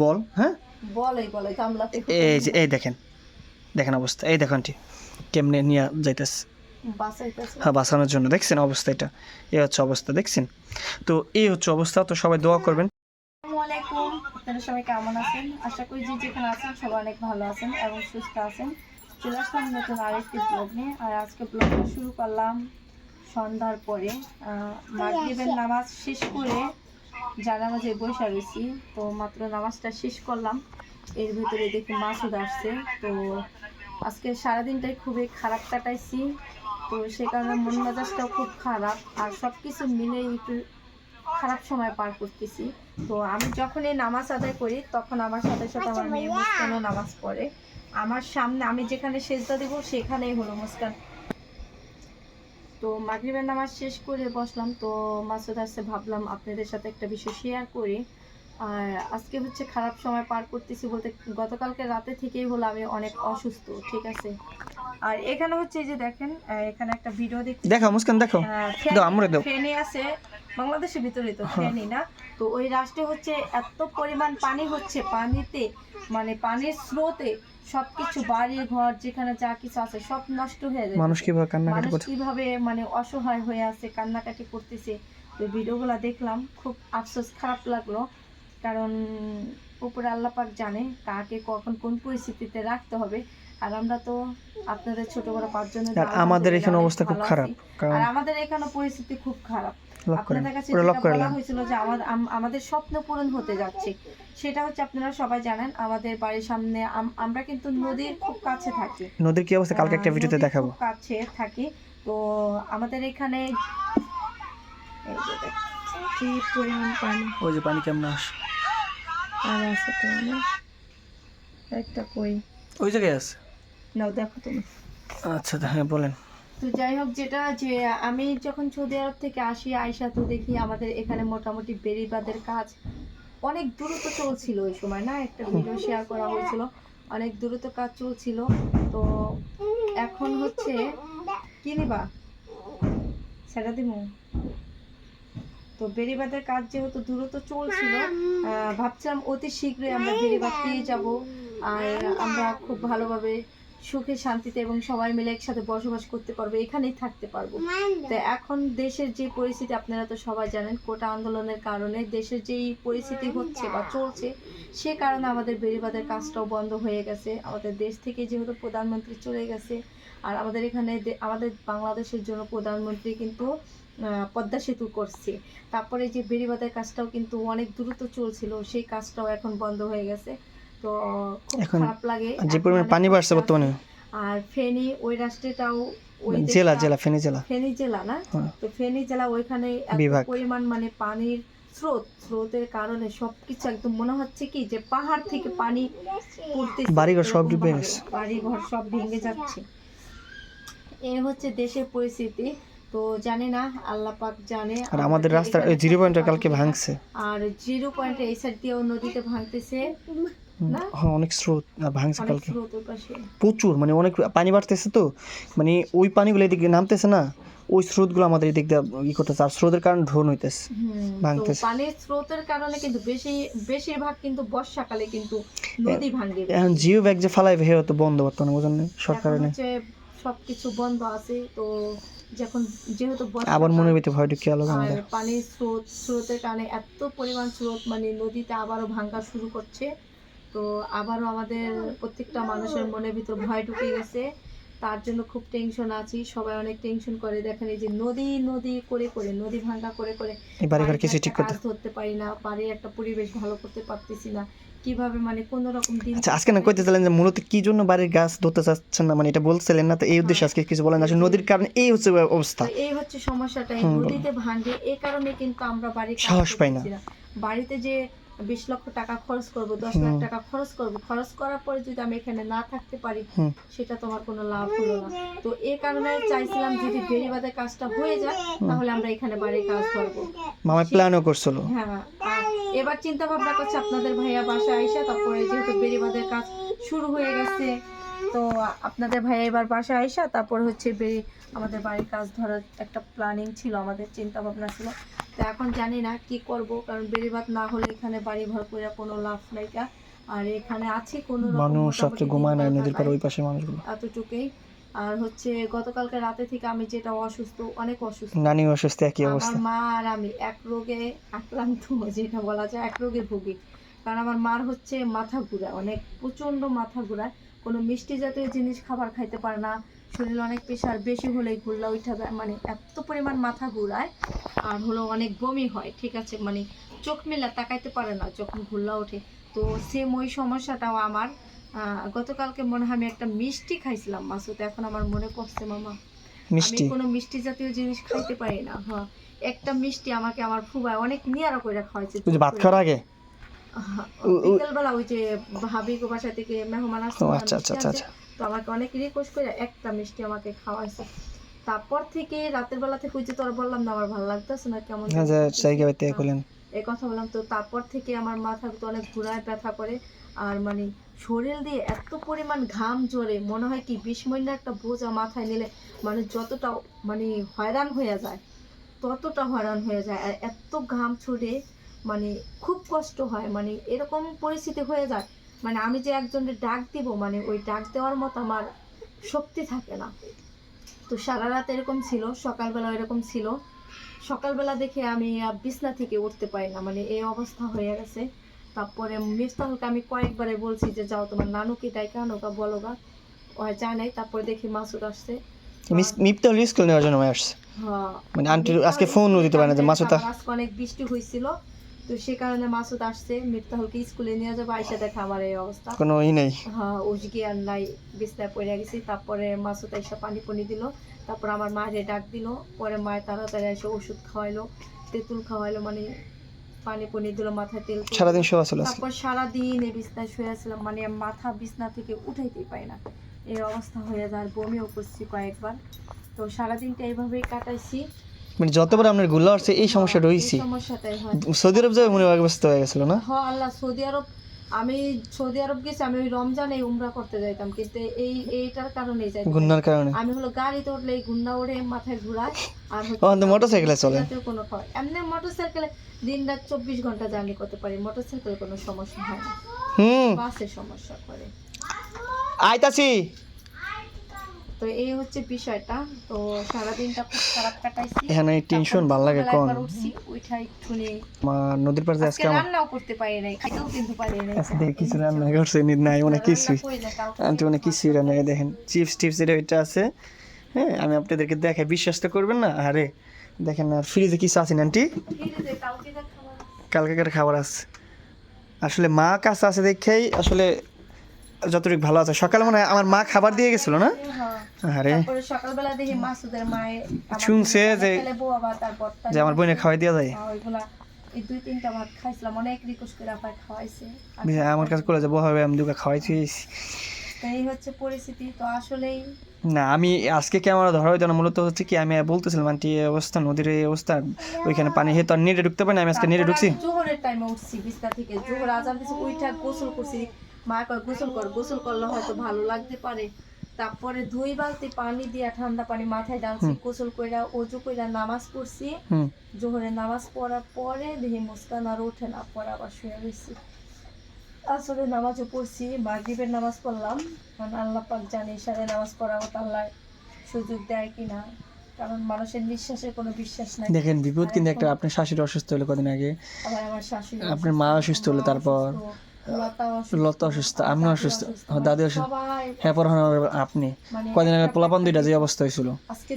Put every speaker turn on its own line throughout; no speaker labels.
বল হ্যাঁ? এই যে এই দেখেন দেখেন অবস্থা এই দেখেন কেমনে নিয়ে যাইতেছে। হ্যাঁ বাঁচানোর জন্য দেখছেন অবস্থা এটা? এই হচ্ছে অবস্থা দেখছেন? তো এই হচ্ছে অবস্থা তো সবাই দোয়া করবেন।
আলাইকুম আপনারা সবাই কেমন আছেন? আশা করি যে যেখানে আছেন সবাই অনেক ভালো আছেন এবং সুস্থ আছেন। চলে আসলাম নতুন আরেকটি ব্লগ নিয়ে আর আজকে ব্লগটা শুরু করলাম সন্ধ্যার পরে। মাগরিবের নামাজ শেষ করে জানামাজে বসে রয়েছি, তো মাত্র নামাজটা শেষ করলাম। এর ভিতরে দেখি মাসুদ আসছে, তো আজকে সারাদিনটাই খুবই খারাপ কাটাইছি। তো সে কারণে মন মেজাজটাও খুব খারাপ, আর সব কিছু মিলে একটু খারাপ সময় পার করতেছি। তো আমি যখন এই নামাজ আদায় করি, তখন আমার সাথে সাথে আমার মেয়ে মুস্কানও নামাজ পড়ে। আমার সামনে আমি যেখানে সেজদা দেবো, সেখানেই হলো মুস্কান। তো মাগরিবের নামাজ শেষ করে বসলাম, তো মাসুদ আসছে, ভাবলাম আপনাদের সাথে একটা বিষয় শেয়ার করি। আর আজকে হচ্ছে খারাপ সময় পার করতেছি বলতে গতকালকে রাতে থেকেই হলো আমি অনেক অসুস্থ ঠিক আছে? আর এখানে হচ্ছে এই যে দেখেন এখানে একটা ভিডিও দেখতে
দেখো মুস্কান দেখো দাও, আমরে দাও।
ফেনি আছে বাংলাদেশের ভিতরে তো ফেনি না। তো ওই রাষ্ট্রে হচ্ছে এত পরিমাণ পানি হচ্ছে পানিতে মানে পানির স্রোতে সবকিছু বাড়ি ঘর যেখানে যা কিছু আছে সব নষ্ট হয়ে যায়।
মানুষ কীভাবে কান্নাকাটি করছে?
কীভাবে মানে অসহায় হয়ে আছে কান্নাকাটি করতেছে। তো ভিডিওগুলো দেখলাম খুব আফসোস খারাপ লাগল। কারণ উপরে আল্লাহ পাক জানে কাকে কখন কোন পরিস্থিতিতে রাখতে হবে। আর আমরা তো আপনাদের ছোট বড় পাঁচজনের
আর আমাদের এখানে অবস্থা খুব খারাপ
আর আমাদের এখানে পরিস্থিতি খুব খারাপ। আপনাদের কাছে বলা হয়েছিল যে আমাদের আমাদের স্বপ্ন পূরণ হতে যাচ্ছে সেটা হচ্ছে আপনারা সবাই জানেন আমাদের বাড়ির সামনে আম- আমরা কিন্তু নদীর খুব কাছে থাকি।
নদীর কি অবস্থা? কালকে একটা ভিডিওতে দেখাবো।
খুব কাছে থাকি। তো আমাদের এখানে এই যে কি পরিমাণ পানি?
ওই যে পানি কেমন আসে?
আর আছে তো একটা কই?
ওই জায়গায় আছে।
নাও দেখো তুমি।
আচ্ছা হ্যাঁ বলেন।
তো যাই হোক যেটা যে আমি যখন সৌদি আরব থেকে আসি আয়সা তো দেখি আমাদের এখানে মোটামুটি বেরিবাদের কাজ অনেক দ্রুত চলছিল ওই সময় না? একটা ভিডিও শেয়ার করা হয়েছিল। অনেক দ্রুত কাজ চলছিল। তো এখন হচ্ছে কি নিবা? সেটা দিমু? তো বেরিবাদের কাজ যেহেতু দ্রুত চলছিল ভাবছিলাম অতি শীঘ্রই আমরা বেরিবাদ পেয়ে যাব। আর আমরা খুব ভালোভাবে সুখে শান্তিতে এবং সবাই মিলে একসাথে বসবাস করতে পারব এখানেই থাকতে পারব। তো এখন দেশের যে পরিস্থিতি আপনারা তো সবাই জানেন কোটা আন্দোলনের কারণে দেশের যেই পরিস্থিতি হচ্ছে বা চলছে সে কারণে আমাদের বেরিবাদের কাজটাও বন্ধ হয়ে গেছে। আমাদের দেশ থেকে যেহেতু প্রধানমন্ত্রী চলে গেছে আর আমাদের এখানে আমাদের বাংলাদেশের জন্য প্রধানমন্ত্রী কিন্তু পদ্মা সেতু করছে। তারপরে যে বেরিবাদের কাজটাও কিন্তু অনেক দ্রুত চলছিল সেই কাজটাও এখন বন্ধ হয়ে গেছে। তো খুব খারাপ লাগে।
যে পরিমাণ পানি বাড়ছে বর্তমানে?
আর ফেনী ওই রাষ্ট্রটাও
জেলা জেলা ফেনী জেলা।
ফেনী জেলা না?
হ্যাঁ।
তো ফেনী জেলা ওইখানে পরিমাণ মানে পানির স্রোত স্রোতের কারণে সবকিছু একদম মনে হচ্ছে কি যে পাহাড় থেকে পানি পড়তেছে
বাড়িঘর সব ডুবে। গেছে।
বাড়িঘর সব ভেঙে যাচ্ছে। এই হচ্ছে দেশের পরিস্থিতি। তো জানি না আল্লাহ পাক জানে।
আর আমাদের রাস্তা জিরো পয়েন্টটা কালকে ভাঙছে।
আর জিরো পয়েন্ট এই সাইড দিয়েও নদীতে ভাঙতেছে।
হ্যাঁ অনেক স্রোত ভাঙছে কালকে। প্রচুর মানে অনেক পানি বাড়তেছে তো। মানে ওই পানিগুলো এদিকে নামতেছে না ওই স্রোতগুলো আমাদের এদিক দিয়ে ই করতেছে। আর স্রোতের কারণে ঢোন হইতেছে ভাঙতেছে।
পানির স্রোতের কারণে কিন্তু বেশি বেশিরভাগ কিন্তু বর্ষাকালে কিন্তু নদী ভাঙে।
এখন জিও ব্যাগ যে ফালাই হে তো বন্ধ বর্তমানে না? সরকারের
সবকিছু বন্ধ আছে তো যখন যেহেতু
আবার মনে ভিতরে ভয় ঢুকে আলো আমাদের।
পানির স্রোত স্রোতের কারণে এত পরিমাণ স্রোত মানে নদীতে আবারও ভাঙ্গা শুরু করছে। তো আবারও আমাদের প্রত্যেকটা মানুষের মনের ভিতর ভয় ঢুকে গেছে। তার জন্য খুব টেনশন আছি। সবাই অনেক টেনশন করে। দেখেন এই যে নদী নদী করে করে নদী ভাঙ্গা করে করে।
বাড়িঘর কিছু ঠিক করতে
ধরতে পারি না। বাড়ির একটা পরিবেশ ভালো করতে পারতেছি না। কীভাবে মানে কোন রকম দিন
আচ্ছা আজকে না কইতেছিলেন যে মূলত কি জন্য বাড়ির গাছ ধরতে চাচ্ছেন না? মানে এটা বলছিলেন না তো এই উদ্দেশ্যে আজকে কিছু বলেন আসলে নদীর কারণে এই হচ্ছে অবস্থা।
এই হচ্ছে সমস্যাটা। এই নদীতে ভাঙে এই কারণে কিন্তু আমরা বাড়ির
সাহস পাই না।
বাড়িতে যে বিশ লক্ষ টাকা খরচ করব দশ লাখ টাকা খরচ করব খরচ করার পরে যদি আমি এখানে না থাকতে পারি সেটা তোমার কোনো লাভ হলো না। তো এই কারণে চাইছিলাম যদি বেড়িবাদের কাজটা হয়ে যায় তাহলে আমরা এখানে বাড়ির কাজ করব।
মামা প্ল্যানও করছিল।
হ্যাঁ এবার চিন্তা ভাবনা করছে আপনাদের ভাইয়া বাসা আইসা তারপরে যেহেতু বেড়িবাদের কাজ শুরু হয়ে গেছে তো আপনাদের ভাইয়া এবার বাসা আইসা তারপর হচ্ছে বেরি আমাদের বাড়ির কাজ ধরার একটা প্ল্যানিং ছিল আমাদের চিন্তা ভাবনা ছিল। তো এখন জানি না কি করব কারণ বেড়িবাদ না হলে এখানে বাড়ি ঘর করে কোনো লাভ নাই কা। আর এখানে আছে কোনো রকম
মানুষ রাত্রে ঘুমায় না নদীর পাড়ে ওই পাশে মানুষগুলো।
এতটুকুই। আর হচ্ছে গতকালকে রাতে থেকে আমি যেটা অসুস্থ অনেক অসুস্থ।
নানি অসুস্থ একই
আমার মা আর আমি এক রোগে আক্রান্ত যেটা বলা যায় এক রোগে ভুগি। কারণ আমার মার হচ্ছে মাথা ঘুরা অনেক প্রচণ্ড মাথা ঘুরায় কোনো মিষ্টি জাতীয় জিনিস খাবার খাইতে পারে না। শরীরে অনেক প্রেশার বেশি হলেই ঘুরলা উঠা মানে এত পরিমাণ মাথা ঘুরায় আর হলো অনেক বমি হয় ঠিক আছে? মানে চোখ মেলা তাকাইতে পারে না যখন ঘুরলা ওঠে। তো সেম ওই সমস্যাটাও আমার। গতকালকে মনে হয় আমি একটা মিষ্টি খাইছিলাম মাসুদ এখন আমার মনে পড়ছে মামা। আমি কোনো মিষ্টি জাতীয় জিনিস খাইতে পারি না হ্যাঁ। একটা মিষ্টি আমাকে আমার ফুবায় অনেক নিয়ারা করে খাওয়াইছে
ভাত খাওয়ার আগে?
বিকেলবেলা ওই যে ভাবি গো বাসা থেকে মেহমান আসছে
আচ্ছা আচ্ছা আচ্ছা। আচ্ছা।
তো আমাকে অনেক রিকোয়েস্ট করে একটা মিষ্টি আমাকে খাওয়াইছে। তারপর থেকে রাতের বেলা থেকে ওই যে তোর বললাম না আমার ভালো লাগতেছে না কেমন এই কথা বললাম। তো তারপর থেকে আমার মাথা তো অনেক ঘুরায় ব্যথা করে। আর মানে শরীর দিয়ে এত পরিমাণ ঘাম জোরে মনে হয় কি বিশ মিনিট একটা বোঝা মাথায় নিলে মানে যতটা মানে হয়রান হয়ে যায় ততটা হয়রান হয়ে যায়। আর এত ঘাম ছড়ে মানে খুব কষ্ট হয় মানে এরকম পরিস্থিতি হয়ে যায়। মানে আমি যে একজনের ডাক দিব মানে ওই ডাক দেওয়ার মতো আমার শক্তি থাকে না। তো সারা রাত এরকম ছিল সকালবেলা এরকম ছিল। সকালবেলা দেখে আমি বিছনা থেকে উঠতে পারি না মানে এই অবস্থা হয়ে গেছে। তারপরে মিফতাহুলকে আমি কয়েকবারে বলছি যে যাও তোমার নানুকে ডাইকা আনোকা বলো গা। ও আর যায় নাই। তারপরে দেখি মাসুদ আসছে।
মিপতে হলে স্কুল নেওয়ার জন্য আসছে।
হ্যাঁ।
মানে আন্টি আজকে ফোনও দিতে পারে না যে মাসুদ
অনেক বৃষ্টি হয়েছিল তো সে কারণে মাসুদ আসছে মিফতাহুলকে স্কুলে নিয়ে যাব আইসা দেখে আমার এই অবস্থা।
কোনো ই নেই?
হ্যাঁ উজগি আর নাই বিছনায় পড়ে গেছি তারপরে মাসুদ এসে পানি পানি দিল তারপর আমার মায়ের ডাক দিল পরে মায়ের তাড়াতাড়ি এসে ওষুধ খাওয়াইলো তেঁতুল খাওয়াইলো মানে পানি পানি দিল মাথায় তেল
সারাদিন শোয়া ছিল
তারপর সারাদিন এই বিছনায় শুয়ে আছিলাম মানে মাথা বিছনা থেকে উঠাইতেই পাই না। এই অবস্থা হয়ে যায় আর বমিও করছি কয়েকবার। তো সারাদিনটা এইভাবেই কাটাইছি।
মানে যতবার আপনার গুল্লা আসছে এই সমস্যা রয়েছে।
এই হয়।
সৌদি আরব যাবে মনে হয় ব্যস্ত হয়ে গেছিল না?
হ আল্লাহ সৌদি আরব আমি সৌদি আরব গেছি আমি ওই রমজানে উমরা করতে যাইতাম কিন্তু এই এইটার কারণেই যাই
গুন্নার কারণে।
আমি হলো গাড়িতে উঠলে এই গুন্ডা ওড়ে মাথায় ঘুরায় আর
আপনি মোটরসাইকেলে?
জাতীয় কোনো খাওয়াই এমনি মোটরসাইকেলে দিন রাত চব্বিশ ঘণ্টা জার্নি করতে পারি মোটরসাইকেলে কোনো সমস্যা হয় না।
হুম।
বাসে সমস্যা করে।
আইতাছি।
তো এই হচ্ছে বিষয়টা। তো সারাদিনটা খুব খারাপ কাটাইছি।
এখানে টেনশন ভালো লাগে কোন?
উঠা একটুখানি।
নদীর পাড়ে
আজকে রান্নাও করতে পারি নাই খাইতেও কিন্তু পারি নাই।
আজকে দেখি কিছু রান্না করছে নাই অনেক
কালকে
আন্টি অনেক কিছুই রান্না দেখেন। চিপস টিপস এটা ওইটা আছে। হ্যাঁ আমি আপনাদেরকে দেখাই বিশ্বাস তো করবেন না? আরে দেখেন আর ফ্রিজে কিছু আছে না আন্টি? কালকেকার খাবার আছে। আসলে মা কাছে আছে দেখেই আসলে যতটুকু ভালো আছে। সকালে মনে হয় আমার মা খাবার দিয়ে গেছিল না?
হ্যাঁ।
আরে
সকালবেলা দেখি মাসুদের
শুনছে যে- যে আমার বোনে খাওয়াই দেওয়া যায়।
হ্যাঁ, এই দুই তিনটা ভাত খাইছিলাম। অনেক রিকোয়েস্ট করে আবার খাওয়াইছে।
আমার কাছে করে যাব হবে আমি দুটো খাওয়াইছি। না আমি আজকে ক্যামেরা ধরা হইতো না। মূলত হচ্ছে কি আমি বলতেছিলাম আন্টি এই অবস্থা নদীর এই অবস্থা। ওইখানে পানি হেতু আর নেটে ঢুকতে পারি না। আমি আজকে নেটে ঢুকছি।
জোহরের টাইমে উঠছি বিছনা থেকে। জোহর আজান দিছে উইঠা গোসল করছি। মা কয় গোসল কর গোসল করলে হয়তো ভালো লাগতে পারে। তারপরে দুই বালতি পানি দিয়ে ঠান্ডা পানি মাথায় ডালছি গোসল কইরা অজু কইরা নামাজ পড়ছি। জোহরের নামাজ পড়ার পরে দেখি মুস্কান আর ওঠে না পরে আবার শুয়ে রয়েছি আসলে নামাজও পড়ছি মাগরিবের নামাজ পড়লাম। কারণ আল্লাহ পাক জানে ইশারে নামাজ পড়া কথা আল্লাহ সুযোগ দেয় কিনা। কারণ মানুষের নিঃশ্বাসের কোনো বিশ্বাস নাই।
দেখেন বিপদ কিন্তু একটা আপনার শাশুড়ি অসুস্থ হলো কদিন আগে।
আবার আমার শাশুড়ি
আপনার মা অসুস্থ হলো তারপর।
লতা অসুস্থ
আমিও
দাদি
অসুস্থ। দাদি অসুস্থ। হ্যাঁ পর আপনি।
মানে
কদিন আগে পোলাপান দুইটা যে অবস্থা হয়েছিল
আজকে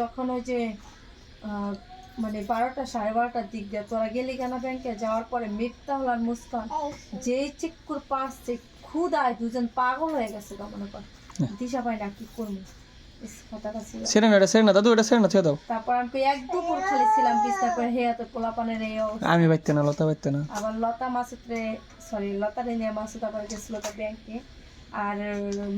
যখন ওই যে মানে বারোটা সাড়ে বারোটার দিক দিয়ে তোরা গেলি কেনা ব্যাংকে? যাওয়ার পরে মিফতাহুল আর মুস্কান। যে চিক্কুর পাশছে ক্ষুদায় দুজন পাগল হয়ে গেছে মনে কর। দিশা পাই না কি করব?
সেরে না এটা সেরে না দাদু এটা সেরে না থুয়ে দাও।
তারপর আমি এক দুপুর খালি ছিলাম বিস্তার করে হে এত পোলাপানের এই
আমি বাইতে না লতা বাইতে না।
আবার লতা মাসুদরে সরি লতা নিয়ে মাসুদ আবার গেছিল তো ব্যাংকে। আর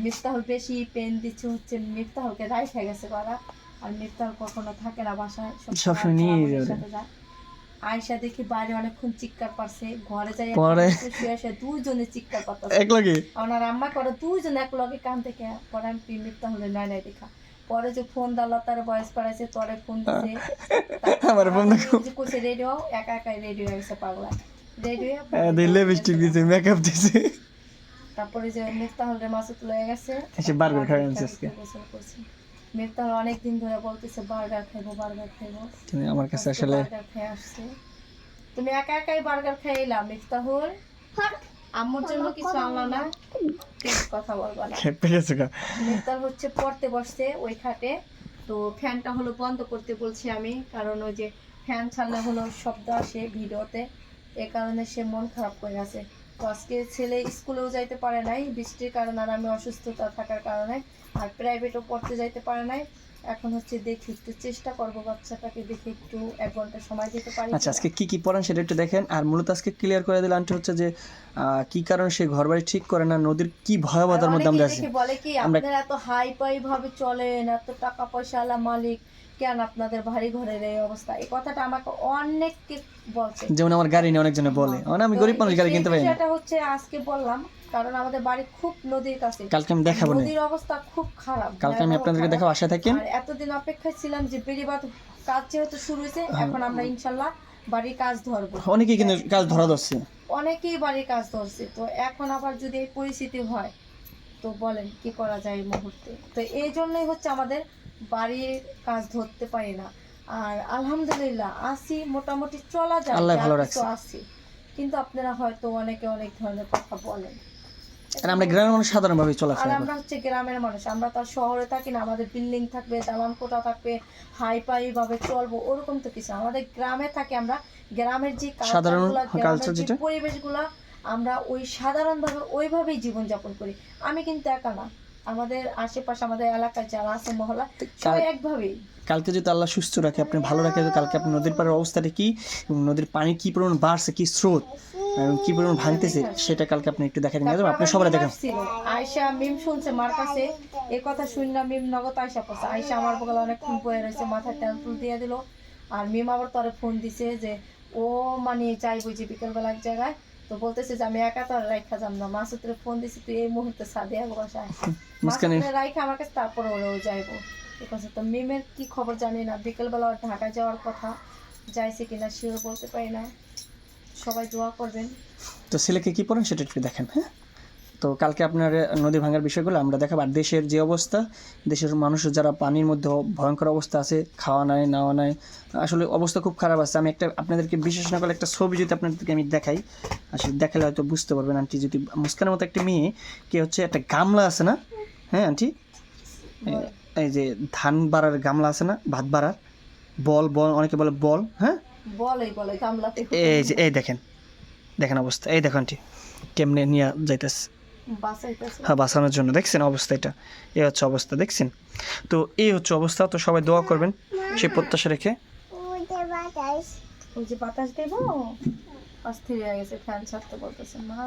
মিফতাহুল বেশি পেন দিচ্ছে হচ্ছে মিফতাহুলকে রাইখে গেছে করা আর মিফতাহুল কখনো থাকে না বাসায় সবসময়
নিয়ে
যায়। আয়সা দেখি বাইরে অনেকক্ষণ চিৎকার পারছে ঘরে যাই
পরে?
শুয়ে দুইজনে চিৎকার
এক লাগে
আমার আম্মা করে দুইজন এক লগে কান থেকে পরে আমি মিফতাহুলের নাই নাই দেখা। পরে যে ফোন দালা তার বয়স পাড়াইছে তরে ফোন দিছে।
আমার ফোন দেখো।
একা একাই রেডিও হয়েছে পাগলা। রেডিও
লিপস্টিক দিছে মেকআপ দিছে।
তারপরে যে মিফতাহুল রে মাসুদ লয়ে গেছে
খাওয়া আজকে।
গোসল অনেক দিন ধরে বলতেছে বার্গার খাইবো বার্গার খাইবো।
কিন্তু আমার কাছে আসলে
বার্গার খেয়ে আসছে। তুমি একা একাই বার্গার খাইলা মিফতাহুল? আম্মুর জন্য কিছু আনলা না? কথা বলবা না। মিফতার হচ্ছে পড়তে বসছে ওই খাটে। তো ফ্যানটা হলো বন্ধ করতে বলছি আমি কারণ ওই যে ফ্যান ছাড়লে হলো শব্দ আসে ভিডিওতে। এ কারণে সে মন খারাপ করে আছে। আজকে ছেলে স্কুলেও যাইতে পারে নাই বৃষ্টির কারণে আর আমি অসুস্থতা থাকার কারণে আর প্রাইভেটও পড়তে যাইতে পারে নাই। এখন হচ্ছে দেখি একটু চেষ্টা করব বাচ্চাটাকে দেখে একটু এক ঘণ্টা সময় দিতে পারি
আচ্ছা আজকে কি কি পড়ান সেটা একটু দেখেন। আর মূলত আজকে ক্লিয়ার করে দিলে আন্টি হচ্ছে যে আহ, কি কারণে সে ঘর বাড়ি ঠিক করে না নদীর কি ভয়াবহতার মধ্যে আমরা আছি।
বলে কি আপনারা এত হাই পাই ভাবে চলেন এত টাকা পয়সা আলা মালিক কেন আপনাদের ভারী ঘরের এই অবস্থা? এই কথাটা আমাকে অনেককে বলছে।
যেমন আমার গাড়ি নিয়ে অনেকজনে বলে। মানে আমি গরিব মানুষ গাড়ি কিনতে পারি না।
বিষয়টা হচ্ছে আজকে বললাম কারণ আমাদের বাড়ি খুব নদীর কাছে।
কালকে আমি দেখাবো
নদীর অবস্থা খুব খারাপ।
কালকে আমি আপনাদেরকে দেখাবো আশা থাকেন।
আর এতদিন অপেক্ষায় ছিলাম যে বেড়িবাদ কাজ যেহেতু শুরু হয়েছে এখন আমরা ইনশাল্লাহ বাড়ির কাজ ধরবো।
অনেকেই কিন্তু কাজ ধরা ধরছে।
অনেকেই বাড়ির কাজ ধরছে। তো এখন আবার যদি এই পরিস্থিতি হয় তো বলেন কি করা যায় এই মুহূর্তে? তো এই জন্যই হচ্ছে আমাদের বাড়ির কাজ ধরতে পারি না আর আলহামদুলিল্লাহ আসি মোটামুটি চলা যায় কিছু। আসি কিন্তু আপনারা হয়তো অনেকে অনেক ধরনের কথা বলেন
আর আমরা গ্রামের মানুষ সাধারণভাবে
আর
চলাফেরা করি
আমরা হচ্ছে গ্রামের মানুষ আমরা তো আর শহরে থাকি না আমাদের বিল্ডিং থাকবে দালান কোঠা থাকবে হাই ফাই ভাবে চলবো ওরকম তো কিছু। আমাদের গ্রামে থাকি আমরা গ্রামের যে
সাধারণ
culture গুলা, গ্রামের যে
যেটা?
পরিবেশগুলা আমরা ওই সাধারণভাবে ওইভাবেই জীবনযাপন করি আমি কিন্তু একা না আমাদের আশেপাশে আমাদের এলাকায় যারা আছে মহল্লা সবাই একভাবেই।
কালকে যদি আল্লাহ সুস্থ রাখে আপনি ভালো রাখে কালকে আপনি নদীর পাড়ের অবস্থাটা কি নদীর পানি কি পরিমাণ বাড়ছে কি স্রোত কি পরিমাণ ভাঙতেছে সেটা কালকে আপনি একটু দেখা নিয়ে যাবেন আপনি সবাই দেখেন।
আয়শা মিম শুনছে মার কাছে। এই কথা শুনলাম মিম নগদ আয়সা পড়ছে আয়সা আমার বগলে অনেকক্ষণ বয়ে রয়েছে মাথায় তেল তুল দিয়ে দিল। আর মিম আবার তরে ফোন দিছে যে ও মানে যাই বুঝি বিকেলবেলা এক জায়গায়। তো বলতেছে যে আমি একা রাইখা যাম না। মাসুদের ফোন দিছি তুই এই মুহূর্তে
সাদিয়া
মাসুদের রাইখা আমার কাছে তারপরে ওরাও যাইবো। ঠিক আছে তো মিমের কি খবর জানি না। বিকেলবেলা ঢাকা যাওয়ার কথা। যাইছে কিনা সেও বলতে পারি না। সবাই দোয়া করবেন।
তো ছেলেকে কি পড়েন সেটা একটু দেখেন হ্যাঁ? তো কালকে আপনার নদী ভাঙার বিষয়গুলো আমরা দেখাবো। আর দেশের যে অবস্থা দেশের মানুষের যারা পানির মধ্যে ভয়ঙ্কর অবস্থা আছে খাওয়া নাই নাওয়া নাই আসলে অবস্থা খুব খারাপ আছে। আমি একটা আপনাদেরকে বিশেষ না করে একটা ছবি যদি আপনাদেরকে আমি দেখাই আসলে দেখালে হয়তো বুঝতে পারবেন আন্টি যদি মুস্কানের মতো একটা মেয়ে কে হচ্ছে একটা গামলা আছে না? হ্যাঁ আন্টি। এই যে ধান বাড়ার গামলা আছে না? ভাত বাড়ার? বল বল অনেকে বলে বল হ্যাঁ? এই যে এই দেখেন দেখেন অবস্থা। এই দেখেন আন্টি কেমনে নিয়ে যাইতেছে। হ্যাঁ বাঁচানোর জন্য। দেখছেন অবস্থা এটা? এ হচ্ছে অবস্থা দেখছেন? তো এই হচ্ছে অবস্থা তো সবাই দোয়া করবেন সেই প্রত্যাশা রেখে।
ওই যে বাতাস দেবো? অস্থির হয়ে গেছে ফ্যান ছাড়তে বলতেছে মা।